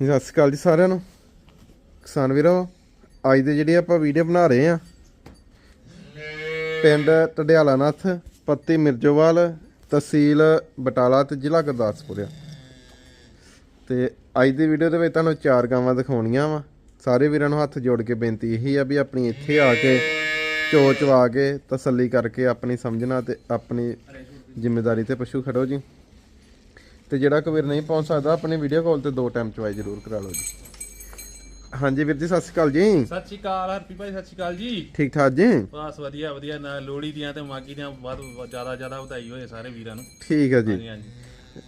ਸਤਿ ਸ਼੍ਰੀ ਅਕਾਲ ਜੀ ਸਾਰਿਆਂ ਨੂੰ। ਕਿਸਾਨ ਵੀਰੋ, ਅੱਜ ਦੇ ਜਿਹੜੀ ਆਪਾਂ ਵੀਡੀਓ ਬਣਾ ਰਹੇ ਆ ਪਿੰਡ ਟਡਿਆਲਾ ਨੱਥ ਪੱਤੀ ਮਿਰਜੋਵਾਲ, ਤਹਿਸੀਲ ਬਟਾਲਾ ਤੇ ਜ਼ਿਲ੍ਹਾ ਗੁਰਦਾਸਪੁਰ ਆ। ਤੇ ਅੱਜ ਦੀ ਵੀਡੀਓ ਦੇ ਵਿੱਚ ਤੁਹਾਨੂੰ ਚਾਰ ਗਾਵਾਂ ਦਿਖਾਉਣੀਆਂ ਵਾ। ਸਾਰੇ ਵੀਰਾਂ ਨੂੰ ਹੱਥ ਜੋੜ ਕੇ ਬੇਨਤੀ ਇਹੀ ਆ ਵੀ ਆਪਣੀ ਇੱਥੇ ਆ ਕੇ, ਚੋ ਚਵਾ ਕੇ, ਤਸੱਲੀ ਕਰਕੇ ਆਪਣੀ ਸਮਝਣਾ ਤੇ ਆਪਣੀ ਜ਼ਿੰਮੇਵਾਰੀ ਤੇ ਪਸ਼ੂ ਖੜੋ ਜੀ। ਤੇ ਜਿਹੜਾ ਕੋਈ ਵੀਰ ਨਹੀਂ ਪਹੁੰਚ ਸਕਦਾ ਆਪਣੀ ਵੀਡੀਓ ਕਾਲ ਤੇ ਦੋ ਟਾਈਮ ਚਵਾਈ ਜ਼ਰੂਰ ਕਰਾ ਲਓ ਜੀ। ਹਾਂਜੀ ਵੀਰ ਜੀ ਸਤਿ ਸ਼੍ਰੀ ਅਕਾਲ ਜੀ। ਸਤਿ ਸ਼੍ਰੀ ਅਕਾਲ ਹਰਪੀ ਭਾਈ ਸਤਿ ਸ਼੍ਰੀ ਅਕਾਲ ਜੀ। ਠੀਕ ਠਾਕ ਜੀ? ਬਸ ਵਧੀਆ ਵਧੀਆ। ਨਾ ਲੋਹੜੀ ਦੀਆਂ ਤੇ ਮਾਗੀ ਦੀਆਂ ਵੱਧ ਜ਼ਿਆਦਾ ਜ਼ਿਆਦਾ ਵਧਾਈ ਹੋਏ ਸਾਰੇ ਵੀਰਾਂ ਨੂੰ। ਠੀਕ ਹੈ ਜੀ। ਹਾਂਜੀ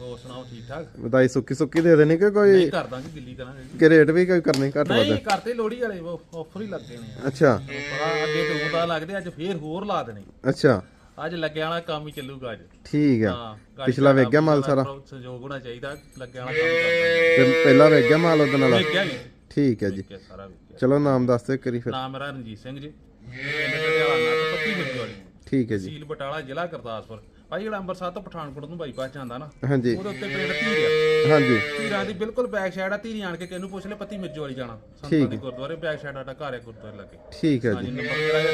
ਹੋਰ ਸੁਣਾਓ ਠੀਕ ਠਾਕ? ਵਧਾਈ ਸੁੱਕੀ ਸੁੱਕੀ ਦੇ ਦੇਣੀ ਕਿ ਕੋਈ ਨਹੀਂ ਕਰ ਦਾਂਗੇ ਦਿੱਲੀ ਕਰਾਂਗੇ। ਕਿ ਰੇਟ ਵੀ ਕੋਈ ਕਰਨੀ ਘੱਟ ਵੱਧ? ਨਹੀਂ ਕਰਤੇ ਲੋਹੜੀ ਵਾਲੇ ਆਫਰ ਹੀ ਲੱਗੇ ਨੇ ਅੱਛਾ। ਅੱਗੇ ਤੋਂ ਪਤਾ ਲੱਗਦੇ ਅੱਜ ਫੇਰ ਹੋਰ ਲਾ ਦੇਣੇ। ਅੱਛਾ। ਅੱਜ ਲੱਗਿਆ ਵਾਲਾ ਕੰਮ ਹੀ ਚੱਲੂਗਾ ਅੱਜ। ਠੀਕ ਆ। ਹਾਂ ਪਿਛਲਾ ਵੇਖ ਗਿਆ ਮਾਲ ਸਾਰਾ? ਸਹਿਯੋਗ ਹੋਣਾ ਚਾਹੀਦਾ ਲੱਗਿਆ ਵਾਲਾ ਕੰਮ ਕਰਦਾ ਤੇ ਪਹਿਲਾਂ ਵੇਖ ਗਿਆ ਮਾਲ ਉਹਦੇ ਨਾਲ? ਵੇਖਿਆ ਜੀ ਠੀਕ ਹੈ ਜੀ। ਵੇਖਿਆ ਸਾਰਾ ਵੇਖਿਆ। ਚਲੋ ਨਾਮ ਦੱਸ ਦਿਓ ਕਰੀ ਫਿਰ। ਨਾਮ ਮੇਰਾ ਰਣਜੀਤ ਸਿੰਘ ਜੀ। ਪਿੰਡ ਟਿਆਲਾ ਨਾਲ ਪੱਤੀ ਮਿਰਜੀ ਵਾਲੀ। ਠੀਕ ਹੈ ਜੀ। ਸੀਲ ਬਟਾਲਾ ਜ਼ਿਲ੍ਹਾ ਗੁਰਦਾਸਪੁਰ। ਭਾਈ ਜਿਹੜਾ ਅੰਮ੍ਰਿਤਸਰ ਤੋਂ ਪਠਾਨਕੋਟ ਨੂੰ ਬਾਈਪਾਸ ਜਾਂਦਾ ਨਾ ਹਾਂਜੀ। ਉਹਦੇ ਉੱਤੇ ਪਿੰਡ ਧੀਰਿਆ। ਹਾਂਜੀ। ਧੀਰਾਂ ਦੀ ਬਿਲਕੁਲ ਬੈਕ ਸਾਈਡ ਆ ਧੀਰੀ ਆਣ ਕੇ ਕਿਹਨੂੰ ਪੁੱਛ ਲੈ ਪੱਤੀ ਮਿਰਜੋ ਵਾਲੀ ਜਾਣਾ। ਸੰਤਾਂ ਦੇ ਗੁਰਦੁਆਰੇ ਬੈਕ ਸਾਈਡ ਆਟਾ ਘਰ ਹੈ ਗੁਰਦੁਆਰੇ ਲੱਗੇ। ਠੀਕ ਹੈ ਹਾਂਜੀ ਜੀ ਨੰਬਰ ਮੇਰਾ ਹੈ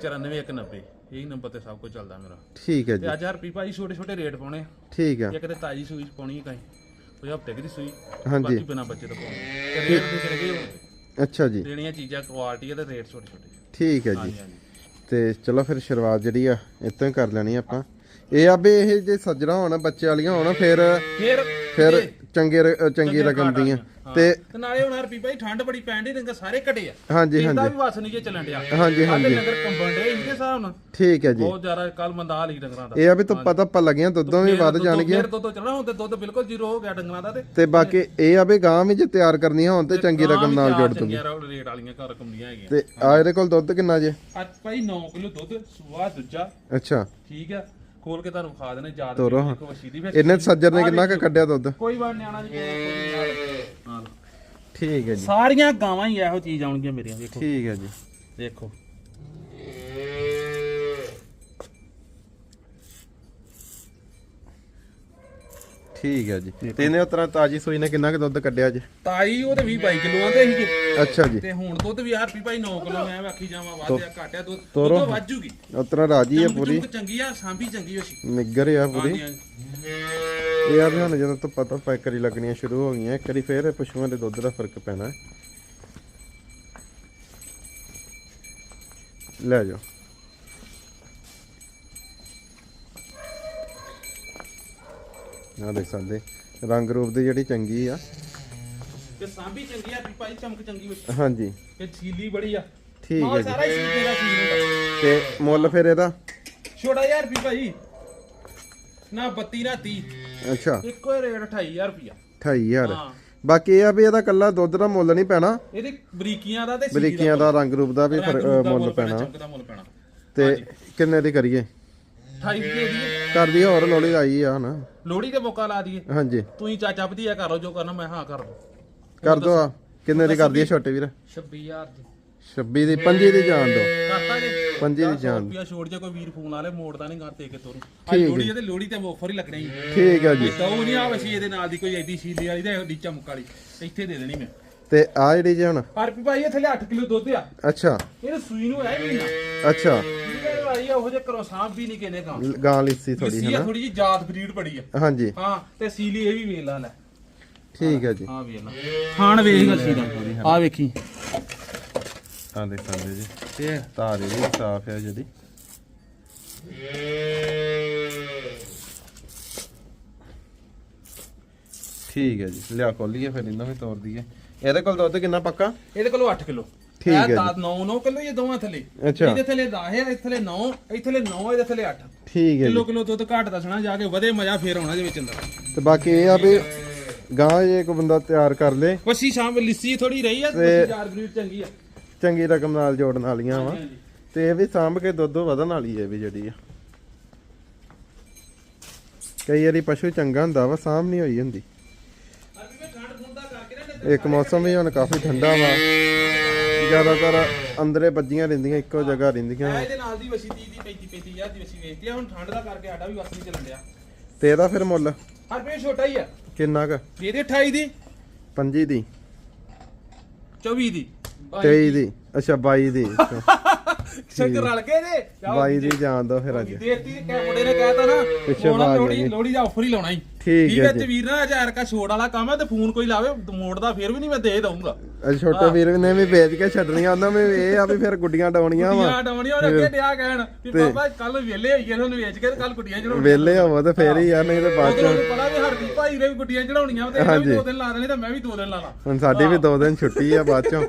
94190 ਇਹੀ ਨੰਬਰ ਤੇ ਸਭ ਕੁਝ ਚੱਲਦਾ ਮੇਰਾ। ਠੀਕ ਹੈ ਜੀ। ਤੇ ਅੱਜ ਹਰਪੀ ਭਾਈ ਛੋਟੇ ਛੋਟੇ ਰੇਟ ਪਾਉਣੇ ਠੀਕ ਆ। ਇੱਕ ਤੇ ਤਾਜੀ ਸੂਈ ਪਾਉਣੀ ਹੈ ਕਾਈ ਕੋਈ ਹਫ਼ਤੇ ਦੀ ਸੂਈ ਹਾਂਜੀ। ਬਾਕੀ ਬਿਨਾ ਬੱਚੇ ਤੋਂ ਪਾਉਣੀ। ਤੇ ਰੇਟ ਵੀ ਕਿਹੜੇ ਹੋਣਗੇ? ਅੱਛਾ ਜੀ। ਦੇਣੀਆਂ ਚੀਜ਼ਾਂ ਕੁਆਲਿਟੀ ਤੇ ਰੇਟ ਛੋਟੇ ਛੋਟੇ ਠੀਕ ਹੈ ਜੀ। ਹਾਂਜੀ ਹਾਂਜੀ। ਤੇ ਚਲੋ ਫਿਰ ਸ਼ੁਰੂਆਤ ਜਿਹੜੀ ਆ ਇੱਥੋਂ ਹੀ ਕਰ ਲੈਣੀ ਆਪਾਂ। ਇਹ ਆ ਵੀ ਇਹ ਜੇ ਸੱਜਣਾ ਹੋਣ ਬੱਚੇ ਵਾਲੀਆਂ ਹੋਣ ਫਿਰ ਫਿਰ ਫਿਰ ਚੰਗੇ ਰ- ਚੰਗੀ ਰਕਮ ਦੀਆਂ। ਤੇ ਤੇ ਨਾਲੇ ਹੁਣ ਹਰਪੀ ਭਾਈ ਠੰਡ ਬੜੀ ਪੈਣ ਦੀ ਰੰਗ ਸਾਰੇ ਘਟੇ ਆ। ਹਾਂਜੀ ਇਹਦਾ ਹਾਂਜੀ। ਵੀ ਵਸ ਨਹੀਂ ਜੇ ਚੱਲਣ ਡਿਆ। ਹਾਂਜੀ ਹਾਲੇ ਹਾਂਜੀ। ਨਗਰ ਕੰਬਣ ਡੇ ਇਹਦੇ ਹਿਸਾਬ ਨਾਲ। ਠੀਕ ਹੈ ਜੀ। ਬਹੁਤ ਜ਼ਿਆਦਾ ਕੱਲ ਮੰਦਾਲ ਹੀ ਡੰਗਰਾਂ ਦਾ। ਇਹ ਆ ਵੀ ਧੁੱਪਾਂ ਧੱਪਾਂ ਲੱਗੀਆਂ ਦੁੱਧੋਂ ਵੀ ਵੱਧ ਜਾਣਗੀਆਂ। ਫਿਰ ਦੁੱਧ ਚੱਲਣਾ ਹੁਣ ਤੇ ਦੁੱਧ ਬਿਲਕੁਲ ਜ਼ੀਰੋ ਹੋ ਗਿਆ ਡੰਗਰਾਂ ਦਾ ਤੇ। ਤੇ ਬਾਕੀ ਇਹ ਆ ਵੀ ਗਾਂ ਵੀ ਜੇ ਤਿਆਰ ਕਰਨੀਆਂ ਹੋਣ ਤੇ ਚੰਗੀ ਰਕਮ ਨਾਲ ਜੋੜ ਦੂੰਗੀ ਚੰਗੀਆਂ ਰੇਟ ਵਾਲੀਆਂ ਘਰ ਕੰਮੀਆਂ ਹੈਗੀਆਂ। ਤੇ ਆ ਇਹਦੇ ਕੋਲ ਦੁੱਧ ਕਿੰਨਾ ਜੇ? ਅੱਜ ਭਾਈ 9 ਕਿਲੋ ਦੁੱਧ ਸੁਆ ਦੂਜਾ। ਅੱਛਾ। ਠੀਕ ਆ। ਖੋਲ ਕੇ ਤੁਹਾਨੂੰ ਖਾ ਦੇਣੇ ਯਾਦ ਤੋਰੋ। ਦੇਖੋ ਵਸ਼ੀ ਦੀ ਫਿਰ ਇਹਨੇ ਸੱਜਰ ਨੇ ਕਿੰਨਾ ਕੁ ਕੱਢਿਆ ਦੁੱਧ? ਕੋਈ ਵਾਰ ਨਿਆਣਾ ਜੀ ਨਾਲ ਠੀਕ ਹੈ ਜੀ। ਸਾਰੀਆਂ ਗਾਵਾਂ ਹੀ ਇਹੋ ਚੀਜ਼ ਆਉਣਗੀਆਂ ਮੇਰੀਆਂ ਵੇਖੋ ਠੀਕ ਹੈ ਜੀ। ਦੇਖੋ। ਠੀਕ ਹੈ ਜੀ। ਤੇ ਇਹਨੇ ਉਤਰਾ ਤਾਜੀ ਸੂਈ ਨੇ ਕਿੰਨਾ ਕੁ ਦੁੱਧ ਕੱਢਿਆ ਜੇ? ਤਾਈ ਉਹ ਤੇ 20 22 ਕਿਲੋ ਆਂਦੇ ਸੀਗੇ। ਅੱਛਾ ਜੀ। ਤੇ ਹੁਣ ਦੁੱਧ ਵੀ ਹਰਪੀ ਭਾਈ 9 ਕਿਲੋ ਮੈਂ ਆਖੀ ਜਾਵਾਂ ਵਾਧਿਆ ਘਾਟਿਆ ਦੁੱਧ। ਦੁੱਧ ਵਾਜੂਗੀ ਉਤਰਾ ਰਾਜੀ ਹੈ ਪੂਰੀ। ਚੰਗੀ ਆ ਸਾਂਭੀ ਚੰਗੀ ਹੋਈ ਨਿੱਗਰ ਆ ਪੂਰੀ। ਇਹ ਆ ਵੀ ਹੁਣ ਜਦੋਂ ਤੋਂ ਪਤਾ ਪੈਕਰੀ ਲੱਗਣੀਆਂ ਸ਼ੁਰੂ ਹੋ ਗਈਆਂ ਇੱਕ ਵਾਰੀ ਫੇਰ ਪਸ਼ੂਆਂ ਦੇ ਦੁੱਧ ਦਾ ਫ਼ਰਕ ਪੈਣਾ। ਲੈ ਜਾਓ। ਆ ਦੇਖ ਸਕਦੇ। ਰੰਗ ਰੂਪ ਦੀ ਜਿਹੜੀ ਚੰਗੀ ਆ। ਤੇ ਸਾਂਭੀ ਚੰਗੀ ਆ ਭਾਈ ਚਮਕ ਚੰਗੀ ਹੋਈ। ਹਾਂਜੀ। ਤੇ ਸੀਲੀ ਬੜੀ ਆ। ਠੀਕ ਹੈ ਸਾਰਾ ਹੀ ਮੇਰਾ ਸੀਲ ਹੁੰਦਾ। ਤੇ ਮੁੱਲ ਫਿਰ ਇਹਦਾ? ਛੋਟਾ ਯਾਰ ਰੁਪਈ ਭਾਈ। ਨਾ 32 ਨਾ 30 ਅੱਛਾ। ਇੱਕੋ ਹੀ ਰੇਟ 28000 ਰੁਪਿਆ 28000 ਹਾਂ। ਬਾਕੀ ਇਹ ਆ ਵੀ ਇਹਦਾ ਕੱਲਾ ਦੁੱਧ ਦਾ ਮੁੱਲ ਨਹੀਂ ਪੈਣਾ। ਇਹਦੇ ਬਰੀਕੀਆਂ ਦਾ ਤੇ ਬਰੀਕੀਆਂ ਦਾ ਰੰਗ ਰੂਪ ਦਾ ਵੀ ਦਾ ਦਾ ਮੁੱਲ ਪੈਣਾ। ਤੇ ਕਿੰਨੇ ਦੀ ਕਰੀਏ? 28 ਰੁਪਏ ਦੀ ਕਰਦੀ ਹੋਰ ਲੋੜੀ ਆਈ ਆ ਹਨਾ। ਲੋੜੀ ਤੇ ਮੌਕਾ ਲਾ ਦਈਏ। ਹਾਂਜੀ। ਤੂੰ ਹੀ ਚਾਚਾ ਭਤੀਆ ਕਰ ਜੋ ਕਰਨਾ ਮੈਂ ਹਾਂ ਕਰ ਦੋ। ਕਰ ਦੋ ਆ। ਕਿੰਨੇ ਦੀ ਕਰਦੀ ਹੈ ਛੋਟੇ ਵੀਰ? 26000 ਦੀ। 26 ਦੀ 25 ਦੀ ਜਾਣ ਦੋ। ਕਰਤਾ ਜੀ। ਪੰਜੀ ਦੀ ਜਾਨ। ਰੁਪਿਆ ਛੋੜ ਜੇ ਕੋਈ ਵੀਰ ਫੋਨ ਵਾਲੇ ਮੋੜਦਾ ਨਹੀਂ ਘਰ ਤੇ ਕੇ ਤੋਰੂ। ਆ ਲੋੜੀ ਤੇ ਲੋੜੀ ਤੇ ਆਫਰ ਹੀ ਲੱਗਣੀ ਠੀਕ ਹੈ ਜੀ। ਤਾਂ ਉਹ ਨਹੀਂ ਆਵੇ ਸੀ ਇਹਦੇ ਨਾਲ ਦੀ ਕੋਈ ਐਡੀ ਸੀਲੀ ਵਾਲੀ ਤੇ ਐਡੀ ਚਮਕ ਵਾਲੀ। ਇੱਥੇ ਦੇ ਦੇਣੀ ਮੈਂ। ਤੇ ਆ ਜਿਹੜੀ ਜੇ ਹੁਣ? ਹਰਪੀ ਭਾਈ ਇਹ ਥੱਲੇ 8 ਕਿਲੋ ਦੁੱਧ ਆ। ਅੱਛਾ। ਇਹਨੇ ਸੂਈ ਨੂੰ ਆਇਆ ਮਹੀਨਾ ਅੱਛਾ। ਇਹਦੇ ਭਾਈ ਉਹ ਜੇ ਕਰੋ ਸਾਂਭ ਵੀ ਨਹੀਂ ਕਿਨੇ ਕਾਂ ਲ- ਗਾਂ ਲਿੱਸੀ ਥੋੜੀ ਲਿੱਸੀ ਹੈ ਆ ਥੋੜੀ ਜੀ ਜਾਤ ਬਰੀਡ ਬੜੀ ਆ। ਹਾਂਜੀ। ਹਾਂ ਤੇ ਸੀਲੀ ਇਹ ਵੀ ਵੇਖ ਲਾ ਲੈ। ਠੀਕ ਹੈ ਜੀ। ਹਾਂ ਵੇਖ ਲਾ। ਥਾਣ ਵੇਖ ਗੱਸੀ ਦਾ ਆ ਵੇਖੀ। ਆ ਦੇਖ ਸਕਦੇ ਜੀ। ਤੇ ਤਾਰੇ ਵੀ ਸਾਫ਼ ਹੈ ਜਿਹੜੀ। ਠੀਕ ਹੈ ਜੀ। ਲਿਆ ਕੋਲੀਏ ਫਿਰ ਇਹਨਾਂ ਵੀ ਤੋੜ ਦਈਏ। ਇਹਦੇ ਕੋਲ ਦੁੱਧ ਕਿੰਨਾ ਪੱਕਾ? ਇਹਦੇ ਕੋਲੋਂ 8 ਕਿਲੋ। ਠੀਕ ਹੈ ਜੀ। 9 9 ਕਿਲੋ ਇਹ ਦੋਵਾਂ ਥੱਲੇ। ਅੱਛਾ। ਇਹਦੇ ਥੱਲੇ 10 ਹੈ ਥੱਲੇ 9 ਇਹਦੇ ਥੱਲੇ 9 ਇਹਦੇ ਥੱਲੇ 8 ਠੀਕ ਹੈ ਜੀ। ਕਿਲੋ ਕਿਲੋ ਦੁੱਧ ਘੱਟ ਦੱਸਣਾ ਜਾ ਕੇ ਵਧੇ ਮਜ਼ਾ ਫੇਰ ਆਉਣਾ ਦੇ ਵਿੱਚ ਅੰਦਰ। ਤੇ ਬਾਕੀ ਇਹ ਆ ਵੀ ਗਾਂ ਜੇ ਕੋਈ ਬੰਦਾ ਤਿਆਰ ਕਰ ਲੇ ਵਸੀ ਸ਼ਾਮ ਲਿੱਸੀ ਥੋੜੀ ਰਹੀ ਆ ਤੇ- ਯਾਰ ਬਰੀਡ ਚੰਗੀ ਆ। ਚੰਗੀ ਰਕਮ ਨਾਲ ਜੋੜਨ ਵਾਲੀਆਂ ਵਾ। ਹਾਂਜੀ। ਤੇ ਇਹ ਵੀ ਸਾਂਭ ਕੇ ਦੁੱਧ ਵਧਣ ਵਾਲੀ ਹੈ ਵੀ ਜਿਹੜੀ ਆ। ਕਈ ਵਾਰੀ ਪਸ਼ੂ ਚੰਗਾ ਹੁੰਦਾ ਵਾ ਸਾਂਭ ਨਹੀਂ ਹੋਈ ਹੁੰਦੀ। ਇੱਕ ਮੌਸਮ ਵੀ ਹੁਣ ਕਾਫੀ ਠੰਡਾ ਵਾ। ਜ਼ਿਆਦਾਤਰ ਅੰਦਰੇ ਵੱਜੀਆਂ ਰਹਿੰਦੀਆਂ ਇੱਕੋ ਜਗ੍ਹਾ ਰਹਿੰਦੀਆਂ। ਇਹਦੇ ਨਾਲ ਦੀ ਵਸੀ 30 ਦੀ 35 35000 ਦੀ ਵਸੀ ਵੇਚਦੀ ਆ ਹੁਣ ਠੰਡ ਦਾ ਕਰਕੇ ਸਾਡਾ ਵੀ ਵਸ ਨਹੀਂ ਚੱਲਣ ਡਿਆ। ਤੇ ਇਹਦਾ ਫਿਰ ਮੁੱਲ? ਹਰ ਪੇ ਛੋਟਾ ਹੀ ਆ। ਕਿੰਨਾ ਕੁ? ਇਹਦੇ 28 ਦੀ। 25 ਦੀ। 24 ਦੀ। 23 ਦੀ। ਅੱਛਾ 22 ਦੀ। ਸਿੱਕ ਰਲ ਕੇ ਦੇ 22 ਦੀ ਜਾਣ ਦੋ ਫਿਰ ਅੱਜ। ਦੇਤੀ ਕਿ ਮੁੰਡੇ ਨੇ ਕਹਿਤਾ ਨਾ ਪਿੱਛੇ ਹੁਣ ਲੋੜੀ। ਲੋੜੀ ਦਾ ਆਫਰ ਹੀ ਲਾਉਣਾ ਹੀ। ਠੀਕ ਹੈ। ਤੇ ਵੀਰ ਨਾ ਹਜ਼ਾਰ ਕਾ ਛੋੜ ਵਾਲਾ ਕੰਮ ਹੈ ਤੇ ਫੋਨ ਕੋਈ ਲਾਵੇ ਮੋੜਦਾ ਫਿਰ ਵੀ ਨਹੀਂ ਮੈਂ ਦੇ ਦਊਂਗਾ। ਅੱਜ ਛੋਟੇ ਵੀਰ ਨੇ ਵੀ ਵੇਚ ਕੇ ਛੱਡਣੀਆਂ ਉਹਨਾਂ ਵੀ ਇਹ ਆ ਵੀ ਫਿਰ ਗੁੱਡੀਆਂ ਡਾਉਣੀਆਂ ਵਾ। ਕੁੜੀਆਂ ਡਾਉਣੀਆਂ ਉਹ ਅੱਗੇ ਡਿਆ ਕਹਿਣ ਵੀ ਬਾਬਾ ਕੱਲ ਵੇਲੇ ਹੋਈਏ ਉਹਨੂੰ ਵੇਚ ਕੇ ਕੱਲ ਗੁੱਡੀਆਂ ਚੜਾਉਣੀਆਂ। ਵੇਲੇ ਹੋਵੋ ਤੇ ਫੇਰ ਹੀ ਆ ਨਹੀਂ ਤੇ ਬਾਅਦ ਚ ਪਤਾ ਵੀ ਹਰਦੀਪ ਭਾਈ ਦੇ ਵੀ ਗੁੱਡੀਆਂ ਚੜਾਉਣੀਆਂ ਤੇ ਇਹਨੇ ਵੀ ਦੋ ਦਿਨ ਲਾ ਦੇਣੇ ਤੇ ਮੈਂ ਵੀ ਦੋ ਦਿਨ ਲਾ ਲਾਂ ਹੁਣ ਸਾਡੀ ਵੀ ਦੋ ਦਿਨ ਛੁੱਟੀ ਆ ਬਾਅਦ ਚੋਂ।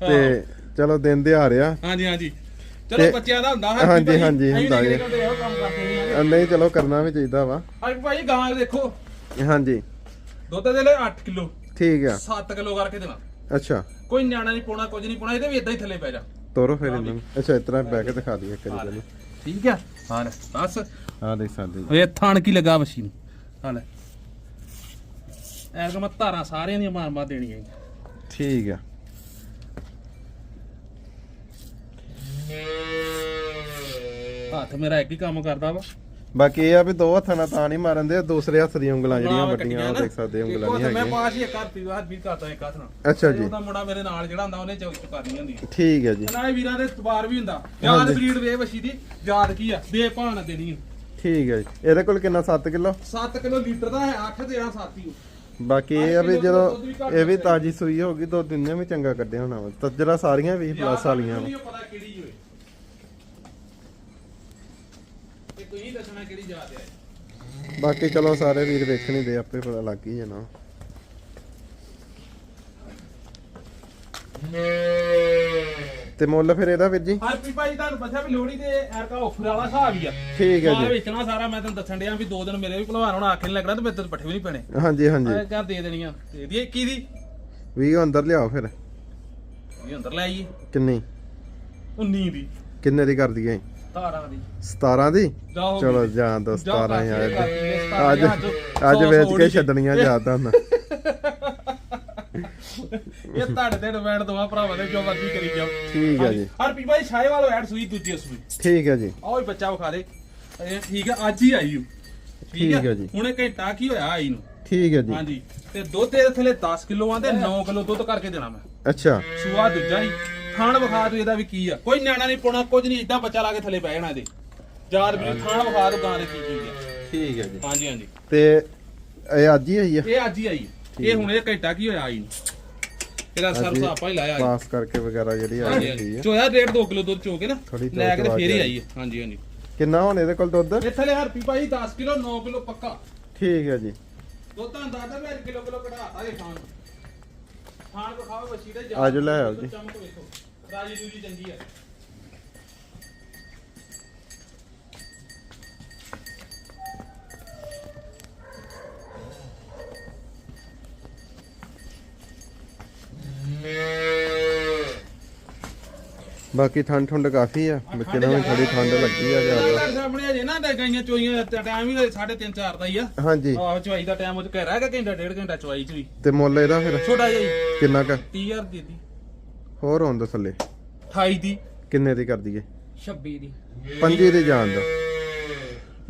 ਤੇ ਚਲੋ ਦਿਨ ਦਿਹਾੜ ਆ ਹਾਂਜੀ ਹਾਂਜੀ। ਚਲੋ ਬੱਚਿਆਂ ਦਾ ਹੁੰਦਾ ਹਾਂਜੀ, ਹਾਂਜੀ, ਹੁੰਦਾ ਇਹੋ। ਕੰਮ ਕਰਦੇ ਨਹੀਂ ਚਲੋ ਕਰਨਾ ਵੀ ਚਾਹੀਦਾ ਵਾ। ਹਰਦੀਪ ਭਾਈ ਗਾਂ ਦੇਖੋ। ਹਾਂਜੀ। ਦੁੱਧ ਦੇ ਲੈ 8 ਕਿਲੋ। ਠੀਕ ਆ। 7 ਕਿਲੋ ਕਰਕੇ ਦੇਣਾ। ਅੱਛਾ। ਕੋਈ ਨਿਆਣਾ ਨਹੀਂ ਪਾਉਣਾ ਕੁਝ ਨਹੀਂ ਪਾਉਣਾ ਇਹਦੇ ਵੀ ਇਦਾਂ ਹੀ ਥੱਲੇ ਪੈ ਜਾ। ਤੋਰੋ ਫਿਰ ਇਹਨਾਂ। ਨੂੰ ਅੱਛਾ ਇਸ ਤਰ੍ਹਾਂ ਬਹਿ ਕੇ ਦਿਖਾ ਦਈਏ ਕਰੀ ਗੱਲ ਠੀਕ ਆ? ਹਾਂ ਲੈ ਬਸ ਆ ਦੇਖ ਸਕਦੇ ਜੀ। ਇਹ ਥਾਣ ਕੀ ਲੱਗਾ ਮਸ਼ੀਨ। ਹਾਂ ਲੈ। ਐਰਗ ਮੈਂ ਧਾਰਾਂ ਸਾਰਿਆਂ ਦੀਆਂ ਮਾਰ ਮਾਰ ਦੇਣੀਆਂ। ਠੀਕ ਆ। ਹੱਥ ਮੇਰਾ ਇੱਕ ਹੀ ਕੰਮ ਕਰਦਾ ਵਾ। ਬਾਕੀ ਇਹ ਆ ਵੀ ਦੋ ਹੱਥਾਂ ਨਾਲ ਤਾਂ ਨਹੀਂ ਮਾਰਨ ਦੇ ਦੂਸਰੇ ਹੱਥ ਦੀਆਂ ਉਂਗਲਾਂ ਜਿਹੜੀਆਂ ਵੱਡੀਆਂ ਉਹ ਦੇਖ ਸਕਦੇ। ਉਂਗਲਾਂ ਨਹੀਂ ਹੱਥ ਮੈਂ ਹੈਗੀਆਂ। ਪਾਸ ਹੀ ਇੱਕ ਹੱਥ ਹੱਥ ਵੀ ਕਰਦਾ ਇੱਕ ਹੱਥ ਨਾਲ। ਅੱਛਾ ਜੀ। ਉਹਦਾ ਮੁੰਡਾ ਮੇਰੇ ਨਾਲ ਜਿਹੜਾ ਹੁੰਦਾ ਉਹਨੇ ਚੌਕ ਕਰਨੀ ਹੁੰਦੀ ਹੈ ਠੀਕ ਹੈ ਜੀ। ਨਾਲੇ ਵੀਰਾਂ ਦੇ ਤਬਾਰ ਵੀ ਹੁੰਦਾ। ਯਾਦ। ਬਰੀਡ ਵੇ ਵਸ਼ੀ ਦੀ ਯਾਦ ਕੀ ਆ? ਬੇ ਭਾਣ ਦੇਣੀ। ਠੀਕ ਹੈ ਜੀ। ਇਹਦੇ ਕੋਲ ਕਿੰਨਾ 7 ਕਿਲੋ? 7 ਕਿਲੋ ਲੀਟਰ ਦਾ ਹੈ 8 13 7 ਹੀ ਬਾਕੀ ਇਹ ਆ ਵੀ ਜਦੋਂ ਵੀ ਇਹ ਵੀ ਤਾਜੀ ਸੂਈ ਹੋਗੀ ਦੋ ਦਿਨ ਨੇ ਵੀ ਚੰਗਾ ਕੱਢਿਆ ਹੋਣਾ ਵਾ। ਤਜਰਾ ਸਾਰੀਆਂ 20 ਪਲੱਸ ਵਾਲੀਆਂ ਵਾ। ਪਤਾ ਕਿਹੜੀ ਹੋਏ। ਤੇ ਤੁਸੀਂ ਦੱਸਣਾ ਕਿਹੜੀ ਯਾਦ ਹੈ ਬਾਕੀ ਚਲੋ ਸਾਰੇ ਵੀਰ ਵੇਖਣ ਹੀ ਦੇ ਆਪੇ ਪਤਾ ਲੱਗ ਹੀ ਜਾਣਾ। ਤੇ ਮੁੱਲ ਫਿਰ ਇਹਦਾ ਵੀਰ ਜੀ? ਹਰਪੀ ਭਾਈ ਤੁਹਾਨੂੰ ਪਤਾ ਵੀ ਲੋਹੜੀ ਦੇ ਐਰਕਾ ਆਫਰ ਵਾਲਾ ਹਿਸਾਬ ਹੀ ਆ। ਠੀਕ ਹੈ ਮਾਲ ਜੀ। ਵੇਚਣਾ ਸਾਰਾ ਮੈਂ ਤੁਹਾਨੂੰ ਦੱਸਣ ਡਿਆ ਵੀ ਦੋ ਦਿਨ ਮੇਰੇ ਵੀ ਭਲਵਾਨ ਹੁਣ ਆਖੇ ਨੀ ਲੱਗਣਾ ਤੇ ਮੇਰੇ ਤੇ ਪੱਠੇ ਵੀ ਨਹੀਂ ਪੈਣੇ। ਹਾਂਜੀ ਹਾਂਜੀ। ਆਹ ਘਰ ਦੇ ਦੇਣੀਆਂ ਦੇ ਦਈਏ ਕੀ ਦੀ। 20 ਅੰਦਰ ਲਿਆਓ ਫਿਰ। ਇਹ ਅੰਦਰ ਲੈ ਆਈਏ। ਕਿੰਨੀ? 19 ਦੀ। ਕਿੰਨੇ ਦੀ ਕਰ ਦਈਏ ਦੀ। 17 ਦੀ? ਚਲੋ ਜਾਣ ਦੋ ਜਾਓ 17 ਕਾਕੇ, ਯਾਰ ਕਾਕੇ, ਸਤਾਰਾਂ ਅੱਜ ਅੱਜ ਵੇਚ ਕੇ। ਛੱਡਣੀਆਂ ਜ਼ਿਆਦਾ ਨਾ ਇਹ ਤੁਹਾਡੇ ਤੇ ਡਿਮਾਂਡ ਦੋਵਾਂ ਭਰਾਵਾਂ ਦੇ ਜੋ ਮਰਜ਼ੀ ਕਰੀ ਜਾਓ। ਠੀਕ ਹੈ ਜੀ। ਹਰਪੀ ਭਾਈ ਛਾਏ ਵਾਲੋ ਐਡ ਸੂਈ ਦੂਜੀ ਸੂਈ ਠੀਕ ਹੈ ਜੀ। ਆਓ ਹੀ ਬੱਚਾ ਵਿਖਾ ਦੇ। ਇਹ ਠੀਕ ਹੈ ਅੱਜ ਹੀ ਆਈ ਹੂੰ ਠੀਕ ਹੈ? ਜੀ। ਹੁਣੇ ਘੰਟਾ ਕੀ ਹੋਇਆ ਆਈ ਨੂੰ? ਠੀਕ ਹੈ ਜੀ। ਹਾਂਜੀ। ਤੇ ਦੁੱਧ ਇਹਦੇ ਥੱਲੇ 10 ਕਿਲੋ ਆ ਤੇ 9 ਕਿਲੋ ਦੁੱਧ ਕਰਕੇ ਦੇਣਾ ਮੈਂ। ਅੱਛਾ। ਸੂਆ ਦੂਜਾ ਹੀ। ਥਾਣ ਵਿਖਾ ਤੂੰ ਇਹਦਾ ਵੀ ਕੀ ਆ। ਕੋਈ ਨਿਆਣਾ ਨਹੀਂ ਪਾਉਣਾ ਕੁਝ ਨਹੀਂ ਇਦਾਂ ਬੱਚਾ ਲਾ ਕੇ ਥੱਲੇ ਬਹਿ ਜਾਣਾ ਇਹਦੇ ਯਾਰ ਵੀ ਥਾਣ ਵਿਖਾ ਤੂੰ ਗਾਂ ਦੇ ਕੀ ਚੀਜ਼ ਆ। ਠੀਕ ਹੈ ਜੀ। ਹਾਂਜੀ ਹਾਂਜੀ। ਤੇ ਇਹ ਅੱਜ ਹੀ ਹੋਈ ਆ? ਇਹ ਅੱਜ ਹੀ ਆਈ ਇਹ ਹੁਣ ਇਹ ਘੰਟਾ ਕੀ ਹੋਇਆ ਆਈ ਨੂੰ? ਇਹਦਾ ਸਰ ਅੱਜ ਹੀ ਆਪਾਂ ਹੀ ਲਾਇਆ ਆਈ। ਪਾਸ ਕਰਕੇ ਵਗੈਰਾ ਜਿਹੜੀ ਆ ਹਾਂਜੀ ਗਈ ਹਾਂਜੀ। ਹੈ ਚੋਇਆ ਡੇਢ 2 ਕਿਲੋ ਦੁੱਧ ਚੋ ਕੇ ਨਾ ਥੋੜ੍ਹੀ ਲੈ ਕੇ ਤੇ ਫੇਰ ਹੀ ਆਈ ਹੈ ਹਾਂਜੀ ਹਾਂਜੀ। ਕਿੰਨਾ ਹੁਣ ਇਹਦੇ ਕੋਲ ਦੁੱਧ? ਇਹ ਥੱਲੇ ਹਰਪੀ ਭਾਈ 10 ਕਿਲੋ 9 ਕਿਲੋ ਪੱਕਾ। ਠੀਕ ਹੈ ਜੀ। ਦੁੱਧ ਦਾ ਅੰਦਾਜ਼ਾ ਮੈਂ ਕਿਲੋ ਕਿਲੋ ਕਢਾਤਾ ਇਹ ਖਾਣ ਖਾਣ ਕੋ ਖਾਓ ਬੱਚੀ ਦੇ ਆਜੋ ਲੈ ਆਓ ਜੀ। ਚਮਕ ਵੇਖੋ ਰਾਜੀ ਦੂਜੀ ਚੰਗੀ ਆ ਬਾਕੀ ਠੰਡ ਠੰਡ ਕਾਫੀ ਆ। ਬੱਚੇ ਨੂੰ ਵੀ ਥੋੜੀ ਠੰਡ ਲੱਗੀ ਆ ਜ਼ਿਆਦਾ। ਸਾਹਮਣੇ ਅਜੇ ਨਾ ਤੇ ਗਾਈਆਂ ਚੋਈਆਂ ਟਾਈਮ ਹੀ 3:30 4 ਦਾ ਹੀ ਆ। ਹਾਂਜੀ। ਆਹ ਚਵਾਈ ਦਾ ਟਾਈਮ ਉਹ ਚ ਕਹਿ ਰਿਹਾ ਕਿ ਘੰਟਾ ਡੇਢ ਘੰਟਾ ਚਵਾਈ ਚ ਵੀ। ਤੇ ਮੁੱਲ ਇਹਦਾ ਫਿਰ? ਛੋਟਾ ਜਿਹਾ ਹੀ। ਕਿੰਨਾ ਕ? 30000 ਦੀ ਦੀ। ਹੋਰ ਹੋਣ ਦੋ ਥੱਲੇ। 28 ਦੀ। ਕਿੰਨੇ ਦੀ ਕਰ ਦਈਏ 26 ਦੀ। ਪੰਜੀ ਦੀ ਜਾਣ ਦੋ।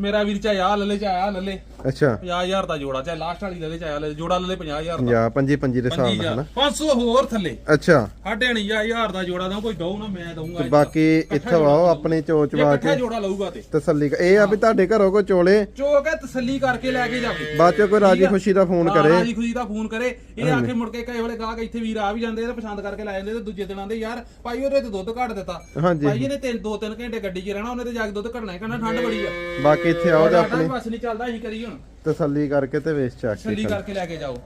ਮੇਰਾ ਵੀਰ ਚਾਹੇ ਆ ਲੱਲੇ ਚਾਹੇ ਆ ਲੱਲੇ ਅੱਛਾ। 50000 ਦਾ ਜੋੜਾ ਚਾਹੇ ਲਾਸਟ ਵਾਲੀ ਲੱਲੇ ਚਾਹੇ ਲੱਲੇ ਜੋੜਾ ਲੱਲੇ 50000 ਦਾ। 50 ਪੰਜੀ ਪੰਜੀ ਦੇ ਹਿਸਾਬ ਨਾਲ ਹਨਾ? 500 ਹੋਰ ਥੱਲੇ। ਅੱਛਾ। ਸਾਢੇ 9000 ਦਾ ਜੋੜਾ ਦਾ ਕੋਈ ਦਊ ਨਾ ਮੈਂ ਦਊਂਗਾ ਬਾਕੀ ਇੱਥੇ ਆਓ ਆਪਣੀ ਚੋਚ ਵਾ ਇਕੱਠਾ ਕੇ ਜੋੜਾ ਲਊਗਾ ਤੇ। ਤਸੱਲੀ ਇਹ ਆ ਵੀ ਤੁਹਾਡੇ ਘਰੋਂ ਕੋ ਚੋਲੇ? ਚੋ ਕੇ ਤਸੱਲੀ ਕਰਕੇ ਲੈ ਕੇ ਜਾਵੇ। ਬਾਅਦ ਚ ਕੋਈ ਰਾਜੀ ਖੁਸ਼ੀ ਦਾ ਫੋਨ ਕਰੇ। ਰਾਜੀ ਖੁਸ਼ੀ ਦਾ ਫੋਨ ਕਰੇ। ਇਹ ਆ ਕੇ ਮੁੜ ਕੇ ਕਈ ਵੇਲੇ ਗਾਹਕ ਇੱਥੇ ਵੀਰ ਆ ਵੀ ਜਾਂਦੇ ਤੇ ਪਸੰਦ ਕਰਕੇ ਲੈ ਜਾਂਦੇ ਤੇ ਦੂਜੇ ਦਿਨ ਆਂਦੇ ਯਾਰ ਭਾਈ ਉਹਦੇ ਤੇ ਦੁੱਧ ਘੱਟ ਦਿੱਤਾ। ਭਾਈ ਇਹਨੇ ਤਿੰਨ ਦੋ ਤਿੰਨ ਘੰਟੇ ਗੱਡੀ 'ਚ ਰਹਿਣਾ ਉਹਨੇ ਤੇ ਜਾ ਕੇ ਦੁੱਧ ਘਟਣਾ ਹੀ ਘਟਣਾ ਠੰਡ ਬੜੀ ਆ। ਬਾਕੀ ਇੱਥੇ ਆਓ ਤੇ ਆਪਣੀ ਬਸ ਨਹੀਂ ਚੱਲਦਾ ਅਸੀਂ ਕਰੀ ਹੁਣ। ਤਸੱਲੀ ਕਰਕੇ ਤੇ ਵੇਚ ਚੱਕ ਕੇ ਤਸੱਲੀ ਕਰਕੇ ਲੈ ਕੇ ਜਾਓ।